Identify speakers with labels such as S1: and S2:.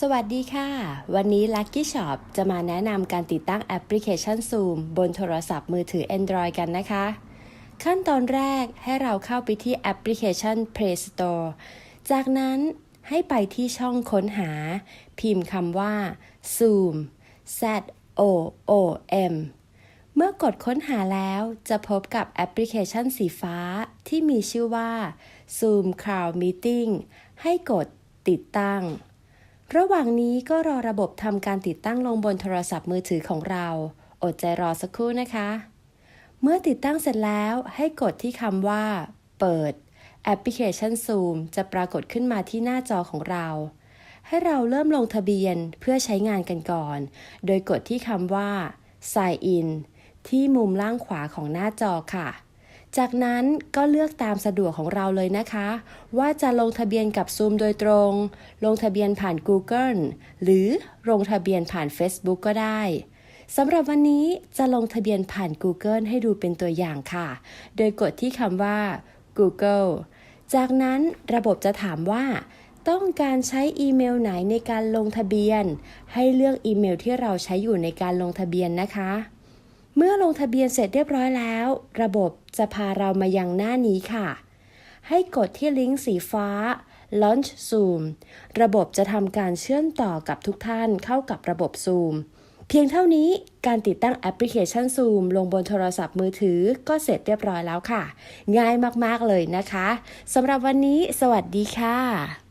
S1: สวัสดีค่ะ วันนี้ Lucky Shop จะมาแนะนำการติดตั้งแอปพลิเคชัน Zoom บนโทรศัพท์มือถือ Android กันนะคะ ขั้นตอนแรกให้เราเข้าไปที่แอปพลิเคชัน Play Store จากนั้นให้ไปที่ช่องค้นหา พิมพ์คำว่า Zoom Z O O M เมื่อกดค้นหาแล้วจะพบกับแอปพลิเคชันสีฟ้าที่มีชื่อว่า Zoom Cloud Meeting ให้กดติดตั้ง ระหว่างนี้ก็รอระบบทำการติดตั้งลงบนโทรศัพท์มือถือของเรา อดใจรอสักครู่นะคะ เมื่อติดตั้งเสร็จแล้วให้กดที่คำว่า เปิด แอปพลิเคชัน Zoom จะปรากฏขึ้นมาที่หน้าจอของเรา ให้เราเริ่มลงทะเบียนเพื่อใช้งานกันก่อน โดยกดที่คำว่า Sign in ที่มุมล่างขวาของหน้าจอค่ะ จากนั้นก็เลือกตามสะดวกของเราเลยนะคะ ว่าจะลงทะเบียนกับ Zoom โดยตรง ลงทะเบียนผ่าน Google หรือลงทะเบียนผ่าน Facebook ก็ได้สำหรับวันนี้จะลงทะเบียนผ่าน Google ให้ดูเป็นตัวอย่างค่ะ โดยกดที่คำว่า Google จากนั้นระบบจะถามว่า ต้องการใช้อีเมลไหนในการลงทะเบียน ให้เลือกอีเมลที่เราใช้อยู่ในการลงทะเบียนนะคะ เมื่อลงทะเบียนเสร็จเรียบร้อยแล้ว ระบบจะพาเรามายังหน้านี้ค่ะ ให้กดที่ลิงก์สีฟ้า Launch Zoom ระบบจะทำการเชื่อมต่อกับทุกท่านเข้ากับระบบ Zoom เพียงเท่านี้การติดตั้งแอปพลิเคชัน Zoom ลงบนโทรศัพท์มือถือก็เสร็จเรียบร้อยแล้วค่ะ ง่ายมาก ๆ เลยนะคะสำหรับวันนี้ สวัสดีค่ะ